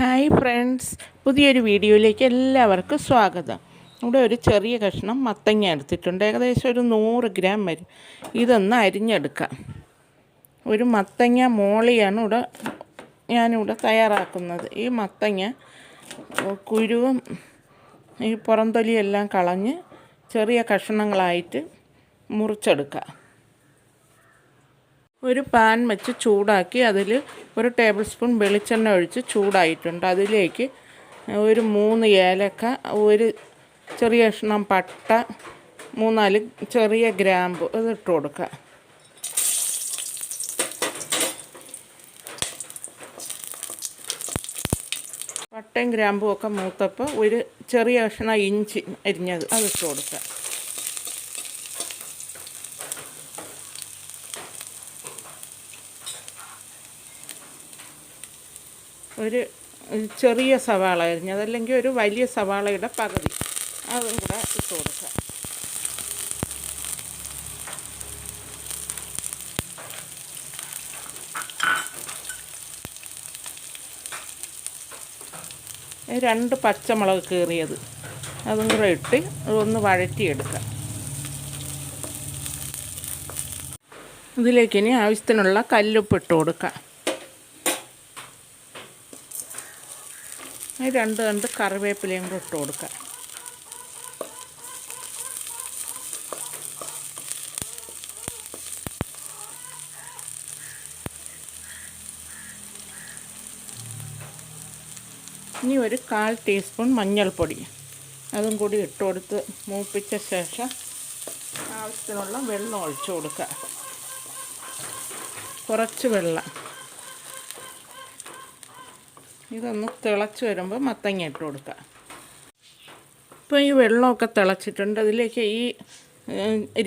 Hi friends. പുതിയൊരു വീഡിയോയിലേക്ക് എല്ലാവർക്കും സ്വാഗതം. ഇവിടെ ഒരു ചെറിയ കഷ്ണം മത്തങ്ങ എടുത്തിട്ടുണ്ട്. ഏകദേശം ഒരു നൂറ് ഗ്രാം വരും. ഇതൊന്ന് അരിഞ്ഞെടുക്കാം. ഒരു മത്തങ്ങ മോളിയാണ് ഇവിടെ ഞാനിവിടെ തയ്യാറാക്കുന്നത്. ഈ മത്തങ്ങ കുരുവും ഈ പുറംതൊലിയെല്ലാം കളഞ്ഞ് ചെറിയ കഷ്ണങ്ങളായിട്ട് മുറിച്ചെടുക്കാം. ഒരു പാൻ വെച്ച് ചൂടാക്കി അതിൽ ഒരു ടേബിൾ സ്പൂൺ വെളിച്ചെണ്ണ ഒഴിച്ച് ചൂടായിട്ടുണ്ട്. അതിലേക്ക് ഒരു മൂന്ന് ഏലക്ക ഒരു ചെറിയ കഷ്ണം പട്ട മൂന്നാൽ ചെറിയ ഗ്രാമ്പ് ഇട്ട് കൊടുക്കുക. പട്ടയും ഗ്രാമ്പും ഒക്കെ മൂത്തപ്പോൾ ഒരു ചെറിയ കഷ്ണം ഇഞ്ചി അരിഞ്ഞത് അത് ഇട്ട് കൊടുക്കുക. ഒരു ചെറിയ സവാള അരിഞ്ഞത് അതല്ലെങ്കിൽ ഒരു വലിയ സവാളയുടെ പകുതി. അതും കൂടെ ഇട്ട് കൊടുക്കുക. രണ്ട് പച്ചമുളക് കീറിയത്. അതും കൂടെ ഇട്ട് ഒന്ന് വഴറ്റിയെടുക്കുക. ഇതിലേക്ക് ഇനി ആവശ്യത്തിനുള്ള കല്ലുപ്പ് ഇട്ട് രണ്ട് രണ്ട് കറിവേപ്പിലയും കൂടെ ഇട്ട് കൊടുക്കുക ഇനി ഒരു കാൽ ടീസ്പൂൺ മഞ്ഞൾപ്പൊടി. അതും കൂടി ഇട്ട് കൊടുത്ത് മൂപ്പിച്ച ശേഷം ആവശ്യത്തിനുള്ള വെള്ളം ഒഴിച്ചു കൊടുക്കുക. കുറച്ച് വെള്ളം. ഇതൊന്ന് തിളച്ച് വരുമ്പോൾ മത്തങ്ങ ഇട്ട് കൊടുക്കുക ഇപ്പോൾ ഈ വെള്ളമൊക്കെ തിളച്ചിട്ടുണ്ട്. അതിലേക്ക് ഈ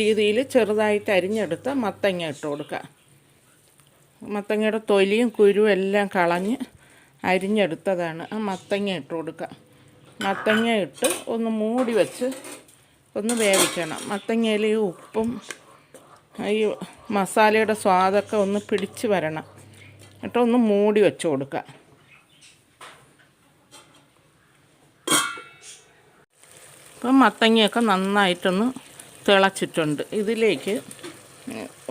രീതിയിൽ ചെറുതായിട്ട് അരിഞ്ഞെടുത്ത് മത്തങ്ങ ഇട്ട് കൊടുക്കുക മത്തങ്ങയുടെ തൊലിയും കുരുവും എല്ലാം കളഞ്ഞ് അരിഞ്ഞെടുത്തതാണ്. ആ മത്തങ്ങ ഇട്ട് കൊടുക്കുക മത്തങ്ങ ഇട്ട് ഒന്ന് മൂടി വെച്ച് ഒന്ന് വേവിക്കണം. മത്തങ്ങയിൽ ഈ ഉപ്പും ഈ മസാലയുടെ സ്വാദൊക്കെ ഒന്ന് പിടിച്ച് വരണം. എന്നിട്ട് ഒന്ന് മൂടി വെച്ച് കൊടുക്കുക ഇപ്പം മത്തങ്ങയൊക്കെ നന്നായിട്ടൊന്ന് തിളച്ചിട്ടുണ്ട്. ഇതിലേക്ക്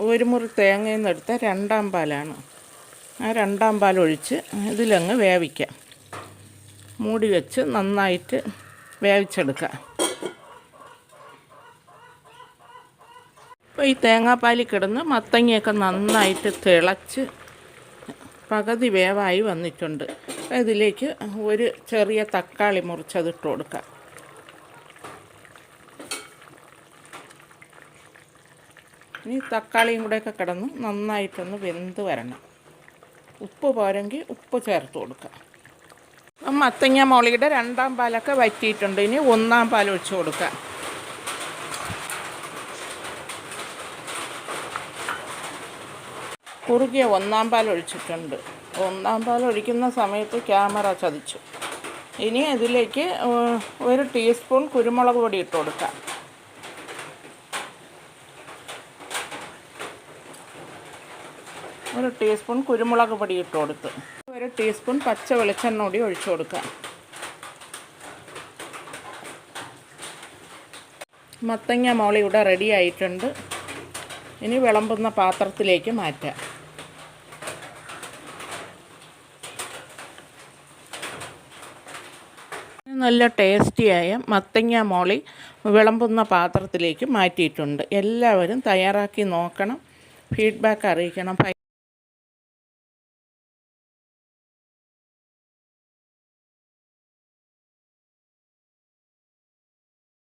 ഒരു മുറി തേങ്ങയിൽ നിന്ന് എടുത്ത രണ്ടാം പാലാണ്. ആ രണ്ടാം പാൽ ഒഴിച്ച് ഇതിലങ്ങ് വേവിക്കാം. മൂടി വെച്ച് നന്നായിട്ട് വേവിച്ചെടുക്കാം. അപ്പോൾ ഈ തേങ്ങാപ്പാലിൽ കിടന്ന് മത്തങ്ങയൊക്കെ നന്നായിട്ട് തിളച്ച് പകുതി വേവായി വന്നിട്ടുണ്ട്. ഇതിലേക്ക് ഒരു ചെറിയ തക്കാളി മുറിച്ചതിട്ട് കൊടുക്കാം. ഇനി തക്കാളിയും കൂടെയൊക്കെ കിടന്ന് നന്നായിട്ടൊന്ന് വെന്ത് വരണം. ഉപ്പ് പോരെങ്കിൽ ഉപ്പ് ചേർത്ത് കൊടുക്കുക. മത്തങ്ങ മോളിയുടെ രണ്ടാം പാലൊക്കെ വറ്റിയിട്ടുണ്ട്. ഇനി ഒന്നാം പാൽ ഒഴിച്ചു കൊടുക്കുക. കുറുകിയ ഒന്നാം പാൽ ഒഴിച്ചിട്ടുണ്ട്. ഒന്നാം പാൽ ഒഴിക്കുന്ന സമയത്ത് ക്യാമറ ചതിച്ചു. ഇനി ഇതിലേക്ക് ഒരു ടീസ്പൂൺ കുരുമുളക് പൊടി ഇട്ട് കൊടുക്കാം ഒരു ടീസ്പൂൺ കുരുമുളക് പൊടി ഇട്ട് കൊടുത്ത്. ഒരു ടീസ്പൂൺ പച്ച വെളിച്ചെണ്ണ കൂടി ഒഴിച്ചു കൊടുക്കുക. മത്തങ്ങ മോളി ഇവിടെ റെഡി ആയിട്ടുണ്ട്. ഇനി വിളമ്പുന്ന പാത്രത്തിലേക്ക് മാറ്റാം. നല്ല ടേസ്റ്റിയായ മത്തങ്ങ മോളി വിളമ്പുന്ന പാത്രത്തിലേക്ക് മാറ്റിയിട്ടുണ്ട്. എല്ലാവരും തയ്യാറാക്കി നോക്കണം. ഫീഡ്ബാക്ക് അറിയിക്കണം.